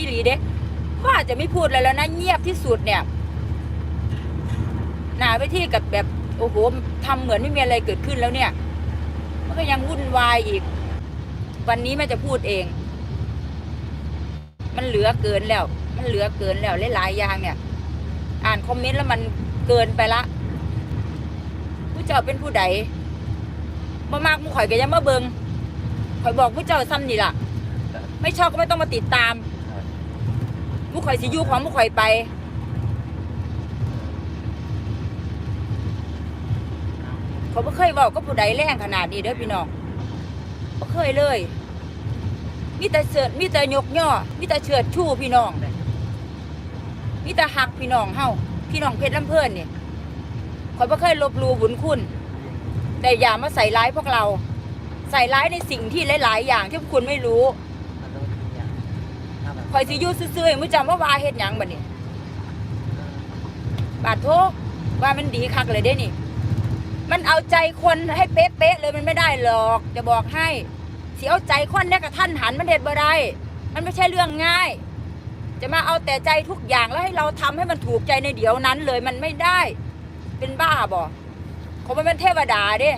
อีหลีเด้พ่ออาจจะไม่พูดอะไรแล้วนะเงียบที่สุดเนี่ยหนาไปที่กับแบบโอ้โหทำเหมือนไม่มีอะไรเกิดขึ้นแล้วเนี่ย มันก็ยังวุ่นวายอีก วันนี้แม่จะพูดเอง มันเหลือเกินแล้ว มันเหลือเกินแล้วหลายๆอย่างเนี่ย อ่านคอมเมนต์แล้วมันเกินไปละผู้เจ้าเป็นผู้ใดบ่มากมุข่อยก็ยังมาเบิงข่อยบอกผู้เจ้าซ้ำนี่ล่ะ ไม่ชอบก็ไม่ต้องมาติดตาม มุข่อยสิอยู่ของมุข่อยไป เขาไม่เคยบอกก็ผู้ใดแรงขนาดนี้เด้อพี่น้องไม่เคยเลย มีแต่เสิร์ชมีแต่ยกย่อ มีแต่เฉิดชูพี่น้องมีแต่หักพี่น้องเฮาพี่น้องเพชรลำเพิ่นนี่ข่อยไม่เคยลบลูบุญคุณ แต่อย่ามาใส่ร้ายพวกเรา ใส่ร้ายในสิ่งที่หลาย ๆ อย่างที่คุณไม่รู้ ข่อยสิอยู่ซื่อๆให้มึงจำว่าวาเฮ็ดหยังบัดนี้ บาดโทว่ามันดีคักเลยเด้นี่ มันเอาใจคนให้เป๊ะๆเลยมันไม่ได้หรอก จะบอกให้สิเอาใจคนเนี่ยกับท่านหันมันเด็ดบ่ได้มันไม่ใช่เรื่องง่าย จะมาเอาแต่ใจทุกอย่างแล้วให้เราทำให้มันถูกใจในเดี๋ยวนั้นเลยมันไม่ได้ เป็นบ้าบ่เขามันเป็นเทวดาเด้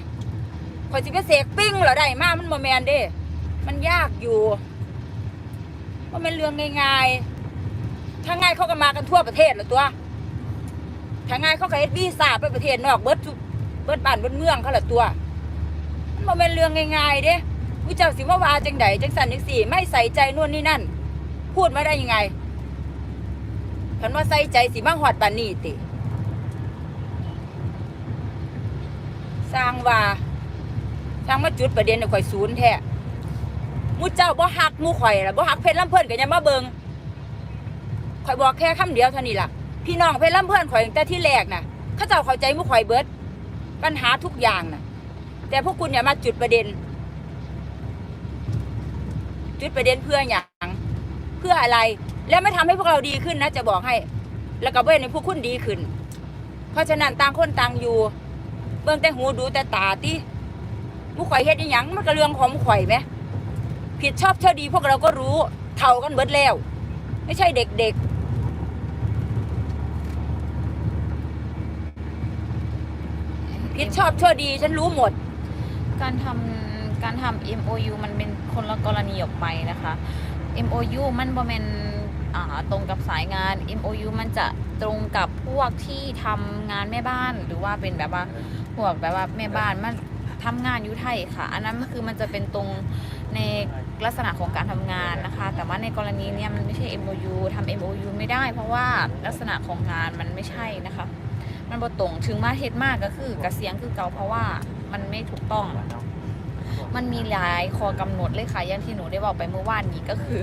คอยสิไปเสกปิ้งเหรอได้มากมันโมแมนเด้ มันยากอยู่ ว่ามันเรื่องง่ายๆถ้าง่ายเขาก็มากันทั่วประเทศเหรอตัวถ้าง่ายเขาก็เฮ็ดวีซ่าไปประเทศนอกเบิดเบิดบ้านเบิดเมืองเขาละตัว มันบ่แม่นเรื่องง่ายๆเด้ผู้เจ้าสิมาว่าจังใดจังสันจังสี่ ไม่ใส่ใจนู่นนี่นั่น พูดมาได้ยังไงคันว่าใส่ใจสิมาหอดปานนี้ติสร้างว่าสร้างมาจุดประเด็นในข่อยศูนย์แท้ มูเจ้าบ่ฮักมูข่อยล่ะบ่ฮักเพชรลำเพิ่นก็ยังมาเบิงข่อยบอกแค่คำเดียวเท่านี้ล่ะพี่น้องเพชรลำเพิ่นข่อยตั้งแต่ที่แรกน่ะเขาเจ้าเข้าใจมูข่อยเบิดปัญหาทุกอย่างน่ะ แต่พวกคุณอย่ามาจุดประเด็น จุดประเด็นเพื่ออย่างเพื่ออะไร แล้วไม่ทำให้พวกเราดีขึ้นนะ จะบอกให้ แล้วก็เว้นให้พวกคุณดีขึ้น เพราะฉะนั้นต่างคนต่างอยู่ เบิ่งแต่หูดูแต่ตาติหมุข่อยเฮ็ดอีหยังมันก็เรื่องของมุข่อยไหม ผิดชอบเท่าดีพวกเราก็รู้เท่ากันเบิดแล้ว ไม่ใช่เด็กๆ ผิดชอบชั่วดีฉันรู้หมด การทำการทำ MOU มันเป็นคนละกรณีออกไปนะคะ MOU มันบ่แม่นอ่าตรงกับสายงาน MOU มันจะตรงกับพวกที่ทำงานแม่บ้านหรือว่าเป็นแบบว่าพวกแบบว่าแม่บ้านมันทำงานอยู่ไทยค่ะ อันนั้นคือมันจะเป็นตรง ในลักษณะของการทำงานนะคะ แต่ว่าในกรณีเนี้ยมันไม่ใช่ MOU ทำ MOU ไม่ได้ เพราะว่าลักษณะของงานมันไม่ใช่นะคะ มันบ่ตรงถึงมาเฮ็ดมากก็คือกระเสียงคือเก่าเพราะว่ามันไม่ถูกต้อง มันมีหลายข้อกำหนดเลยค่ะอย่างที่หนูได้บอกไปเมื่อวานนี้ก็คือ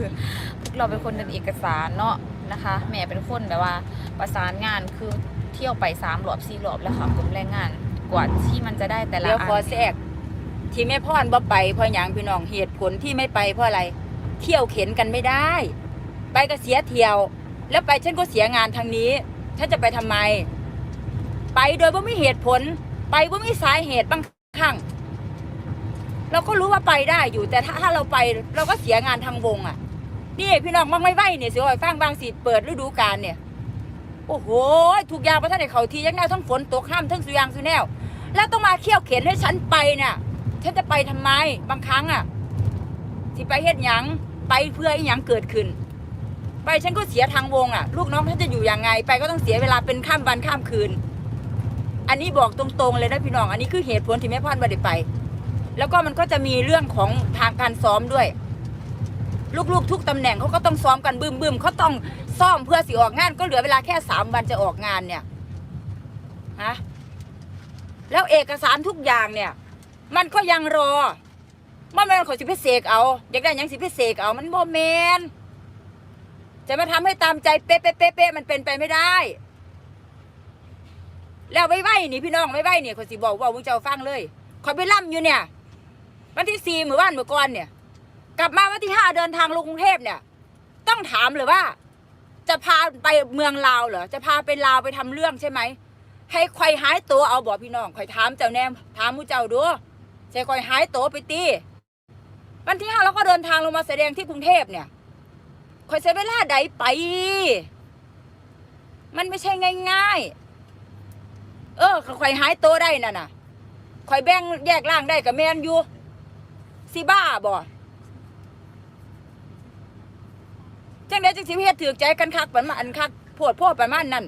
เราเป็นคนเดินเอกสารเนาะนะคะ แม่เป็นคนแบบว่าประสานงานคือเที่ยวไปสามรอบสี่รอบแล้วค่ะกรมแรงงานกว่าที่มันจะได้แต่ละเดี๋ยวอัขอนแทรก ที่แม่พ่อนบ่ไปเพราะหยังพี่น้องเหตุผลที่ไม่ไปเพราะอะไร เที่ยวเข็นกันไม่ได้ ไปก็เสียเที่ยว แล้วไปฉันก็เสียงานทางนี้ฉันจะไปทำไม ไปโดยว่าไม่เหตุผล ไปว่าไม่สาเหตุบางครั้งเราก็รู้ว่าไปได้อยู่แต่ถ้าถ้าเราไปเราก็เสียงานทางวงอะ นี่พี่น้องบางไม่ไหวเนี่ยเสียหอยฟังบางสิเปิดฤดูกาลเนี่ย โอ้โหถูกยางประท่านในเขาทียังแนวทั้งฝนตกห้ามทั้งสุยางสุแนว แล้วต้องมาเขี่ยวเข็นให้ฉันไปเนี่ย ฉันจะไปทำไม บางครั้งอะสิไปเฮ็ดหยังไปเพื่ออีหยังเกิดขึ้น ไปฉันก็เสียทางวงอะ ลูกน้องฉันจะอยู่ยังไง ไปก็ต้องเสียเวลาเป็นข้ามวันข้ามคืน อันนี้บอกตรงๆเลยนะพี่น้อง อันนี้คือเหตุผลที่แม่พ่อนไม่ได้ไป แล้วก็มันก็จะมีเรื่องของทางการซ้อมด้วย ลูกๆ ทุกตำแหน่งเขาก็ต้องซ้อมกันบึมบึมๆเขาต้องซ้อมเพื่อสิออกงาน ก็เหลือเวลาแค่สามวันจะออกงานเนี่ยฮะแล้วเอกสารทุกอย่างเนี่ย มันก็ยังรอมันแมนขอสิพิเศษเอาอยากได้ยังสิพิเศษเอามันบ่แมนจะมาทำให้ตามใจเป๊ะเป๊ะเป๊ะมันเป็นไปไม่ได้ แล้วไว้ไว้นี่พี่น้องไว้ไว้เนี่ยขอสิบอกว่ามึงจะเอาฟังเลยขอยไปล่ำอยู่เนี่ย วันที่สี่หมือว่านมือก่อนเนี่ย กลับมาวันที่ห้าเดินทางลงกรุงเทพเนี่ย ต้องถามเลยว่า จะพาไปเมืองลาวเหรอจะพาไปลาวไปทำเรื่องใช่ไหมให้คอยหายตัวเอาบอกพี่น้องคอยถามเจ้าแนมถามมูเจ้าดู ใช่คอยหายตัวไปตีวันที่ห้าเราก็เดินทางลงมาแสดงที่กรุงเทพเนี่ยข่อยใช้เวลาใดไป มันไม่ใช่ง่ายๆ เออข่อยหายตัวได้น่ะน่ะข่อยแบ่งแยกร่างได้กับแมนอยู่สิบ้าบ่จังไดจังสิเฮ็ดถือใจกันคักปันมาอันคักโพดโพดประมานั้น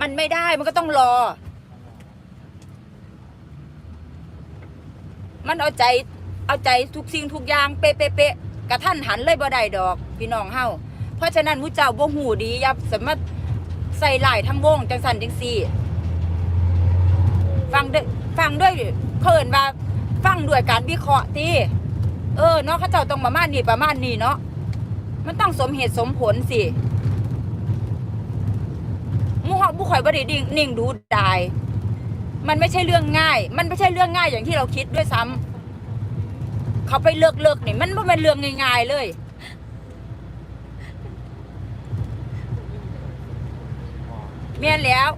มันไม่ได้มันก็ต้องรอ มันเอาใจเอาใจทุกสิ่งทุกอย่างเป๊ะเป๊ะเป๊ะกระท่านหันเลยบ่ได้ดอกพี่น้องเฮาเพราะฉะนั้นมุเจ้าบ่หูดีอยับสามารถใส่หลายทั้งวงจังสันจังซี่ฟังด้วยฟังด้วยเขาเอินว่าฟังด้วยการวิเคราะห์ตีเออเนาะเขาเจ้าต้องประมาณนี้ประมาณนี้เนาะมันต้องสมเหตุสมผลสิมู่เฮาบุข่อยบ่ได้ดิ่งนิ่งดูดาย มันไม่ใช่เรื่องง่าย มันไม่ใช่เรื่องง่ายอย่างที่เราคิดด้วยซ้ำเขาไปเลิกเลิกนี่มันไม่เป็นเรื่องง่ายๆเลย เมียนแล้ว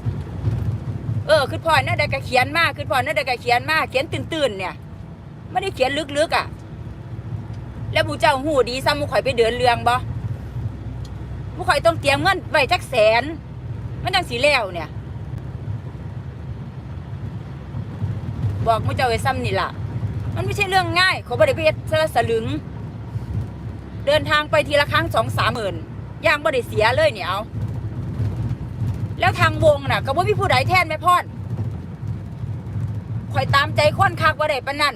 เออคือพ่อน่าได้กะเขียนมากคือพ่อน่าได้กะเขียนมากเขียนตื่นๆเนี่ยไม่ได้เขียนลึกๆอะ แล้วบูเจ้าหูดีซ้ำมูข่อยไปเดินเรืองบ่มูข่อยต้องเตรียมเงินไว้จักแสน มันจังสีแล้วเนี่ย บอกมูเจ้าไว้ซ้ำนี่ล่ะ มันไม่ใช่เรื่องง่ายขาบริเวณเสละสลึง เดินทางไปทีละครั้งสองสามหมื่นย่างบริเสียเลยเนี่ยเอาแล้วทางวงน่ะก็บ่มีผู้ใดแทนแม่พ่อนข่อยตามใจค้นคักว่าได้ปนนั่น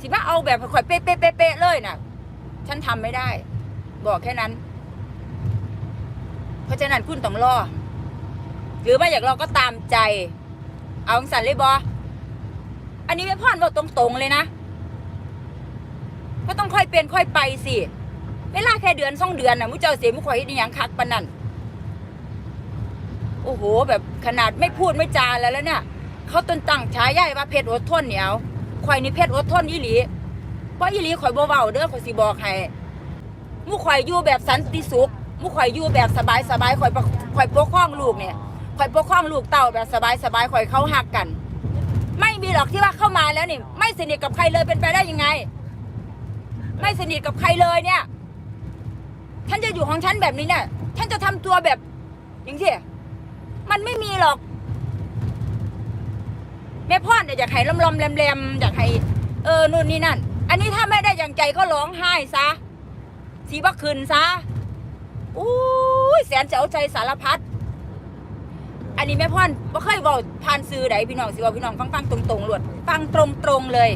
สิมาเอาแบบข่อยเป๊ะเป๊ะเป๊ะเลยน่ะ ฉันทำไม่ได้ บอกแค่นั้น เพราะฉะนั้นคุณต้องรอหรือไม่อยากรอก็ตามใจ เอาสันเลยบอ อันนี้แม่พ่อนบอกตรงๆเลยนะ ก็ต้องค่อยเป็นค่อยไปสิ เวลาแค่เดือนสองเดือนนะมุเจ้าเสียมุข่อยนี่ยังคักปนั่น โอ้โห แบบขนาดไม่พูดไม่จาแล้วแล้วเนี่ยเขาต้นตั้งฉายาว่าเพชรอดทนเหนียวข่อยนี่เพชรอดทนอีหลีเพราะอีหลีข่อยบ่เว้าเด้อข่อยสิบอกให้มุข่อยอยู่แบบสันติสุขมุข่อยอยู่แบบสบายสบายข่อยปกข่อยปกครองลูกเนี่ยข่อยปกครองลูกเต่าแบบสบายสบายข่อยเขาหักกัน ม่มีหรอกที่ว่าเข้ามาแล้วนี่ ไม่สนิทกับใครเลยเป็นไปได้ยังไง ไม่สนิทกับใครเลยเนี่ยฉันจะอยู่ของฉันแบบนี้เนี่ยฉันจะทำตัวแบบ อย่างที่มันไม่มีหรอก แม่พ่อเนี่ยอยากให้ลมลมๆแรมๆอยากให้เออนู่นนี่นั่น อันนี้ถ้าไม่ได้อย่างใจก็ร้องไห้ซะสีบักคืนซะอู้ยแสนจะเอาใจสารพัด อันนี้แม่พ่อนบ่เคยบอกผ่านซื้อใดพี่น้องสิว่าพี่น้องฟังฟังตรงๆหลวดฟังตรงๆเลย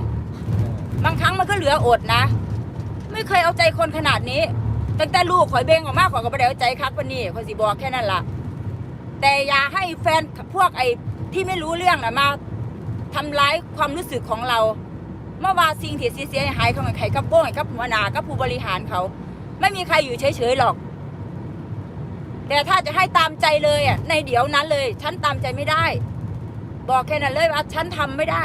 บางครั้งมันก็เหลืออดนะ ไม่เคยเอาใจคนขนาดนี้ ตั้งแต่ลูกข่อยเบ่งออกมาข่อยก็ไม่ได้เอาใจคักปานนี้ข่อยสิบอกแค่นั้นล่ะ แต่อย่าให้แฟนพวกไอ้ที่ไม่รู้เรื่องนะมาทำร้ายความรู้สึกของเราเมื่อวานสิ่งที่เสียหายของใครกับโป้งกับหัวหน้ากับผู้บริหารเขา ไม่มีใครอยู่เฉยๆหรอก แต่ถ้าจะให้ตามใจเลยอะในเดี๋ยวนั้นเลย ฉันตามใจไม่ได้ บอกแค่นั้นเลยว่าฉันทำไม่ได้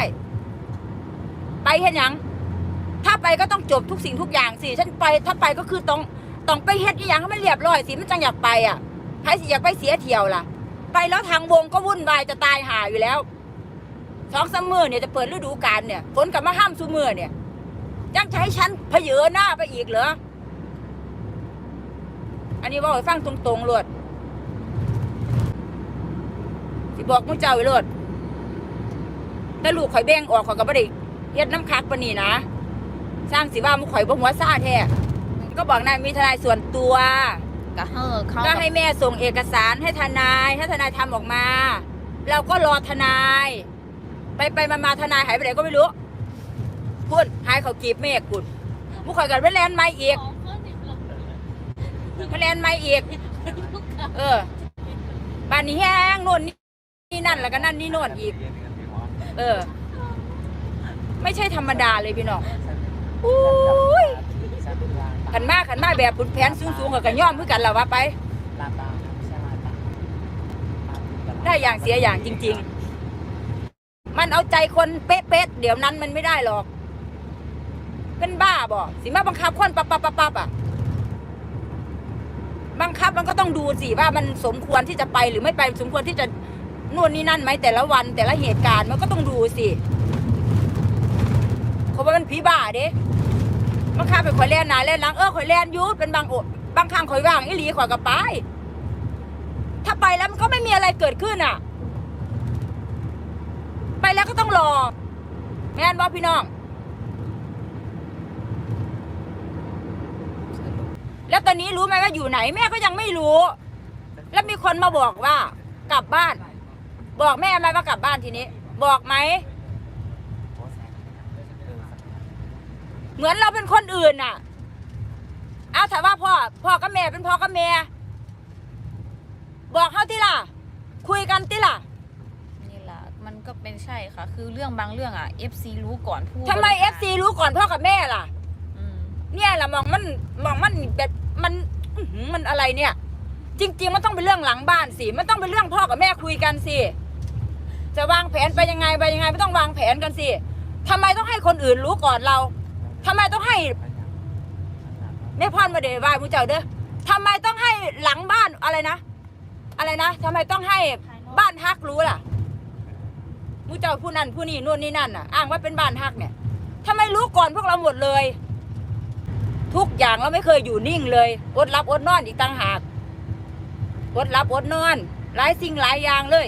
ไปเห็นยัง ถ้าไปก็ต้องจบทุกสิ่งทุกอย่างสิฉันไปถ้าไปก็คือต้องต้องไปเฮ็ดอีหยังให้มันเรียบร้อยสิมันจังอยากไปอะใครสิอยากไปเสียเที่ยวล่ะ ไปแล้วทางวงก็วุ่นวายจะตายหาอยู่แล้วสองสามมือเนี่ยจะเปิดฤดูกาลเนี่ยฝนกับมาห้ามซูมือเนี่ยยังจะให้ฉันเพเยอหน้าไปอีกเหรอ อันนี้บอกให้ฟังตรงๆเลยสิบอกมุ้งเจ้าไว้เลยแต่ลูกข่อยแบ่งออกข่อยก็บ่ได้เฮ็ดน้ำคักปานนี้นะ สร้างสิว่ามุ้งข่อยบ่หัวซ่าแท้ก็บอกนายมีทนายส่วนตัวก็เฮอเขาก็ให้แม่ส่งเอกสารให้ทนายถ้าทนายทำออกมา เราก็รอทนาย ไปไปมามาทนายหายไปไหนก็ไม่รู้พูดหายเขากีบเมฆพูดมุกข่อยกันไปแลนด์ไม่อีก ไปแลนไม่อีกเออบ้านนี้แห้งโน่นนี่นี่นั่นแล้วก็นั่นนี่โน่นอีก เออ ไม่ใช่ธรรมดาเลยพี่น้องอุ้ยขันมากขันมากแบบบุญแผนสูงๆกับกันย่อมเพื่อกันแล้วว่าไป ได้อย่างเสียอย่างจริง ๆ มันเอาใจคนเป๊ะๆเดี๋ยวนั้นมันไม่ได้หรอก เป็นบ้าบ่สิมาบังคับคนปับปับปับปับอะ บังคับมันก็ต้องดูสิว่ามันสมควรที่จะไปหรือไม่ไปสมควรที่จะนู่นนี่นั่นไหมแต่ละวันแต่ละเหตุการณ์มันก็ต้องดูสิเขาว่ามันผีบ้าเด้บังคับไปข่อยแล่นหนาแล่นหลังเออข่อยแล่นอยูเป็นบางโอบางครั้งข่อยว่างอีหลีข่อยก็ไป ถ้าไปแล้วมันก็ไม่มีอะไรเกิดขึ้นอะ ไปแล้วก็ต้องรอแม่นบอพี่น้อง แล้วตอนนี้รู้ไหมว่าอยู่ไหน แม่ก็ยังไม่รู้ แล้วมีคนมาบอกว่ากลับบ้าน บอกแม่ไหมว่ากลับบ้านทีนี้ บอกไหมเหมือนเราเป็นคนอื่นน่ะเอาถามว่าพ่อพ่อกับแม่เป็นพ่อกับแม่บอกเขาที่ล่ะ คุยกันที่ล่ะนี่แหละมันก็เป็นใช่ค่ะ คือเรื่องบางเรื่องอะ FC รู้ก่อนผู้ทำไมบริหาร FC รู้ก่อนพ่อกับแม่ล่ะอืม เนี่ยละมองมันมองมันแบบมันอื้อหือมันอะไรเนี่ย จริง ๆ มันต้องเป็นเรื่องหลังบ้านสิมันต้องเป็นเรื่องพ่อกับแม่คุยกันสิจะวางแผนไปยังไงไปยังไงไม่ต้องวางแผนกันสิทำไมต้องให้คนอื่นรู้ก่อนเราทำไมต้องให้แม่พ่อนมาเดว่ามูเจ้าเด้อทำไมต้องให้หลังบ้านอะไรนะอะไรนะทำไมต้องให้บ้านฮักรู้ล่ะมูเจ้าผู้นั้นผู้นี้นู่นนี่นั่นน่ะ อ้างว่าเป็นบ้านฮักเนี่ยทำไมรู้ก่อนพวกเราหมดเลย ทุกอย่างเราไม่เคยอยู่นิ่งเลยอดรับอดนอนอีกต่างหากอดรับอดนอน หลายสิ่งหลายอย่างเลย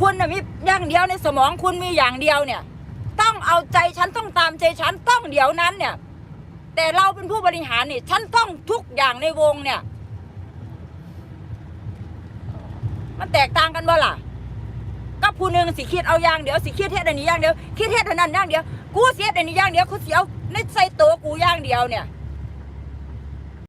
คุณน่ะมีอย่างเดียวในสมองคุณมีอย่างเดียวเนี่ย ต้องเอาใจฉันต้องตามใจฉันต้องเดี๋ยวนั้นเนี่ย แต่เราเป็นผู้บริหารนี่ฉันต้องทุกอย่างในวงเนี่ย มันแตกต่างกันบ่ล่ะก็ผู้หนึ่งสิคิดเอาอย่างเดียวสิคิดเฮ็ดอันนี้อย่างเดียวคิดเฮ็ดอันนั้นอย่างเดียวกูเสียอันนี้อย่างเดียวกูเสียว ในใส่ตัวกูอย่างเดียวเนี่ย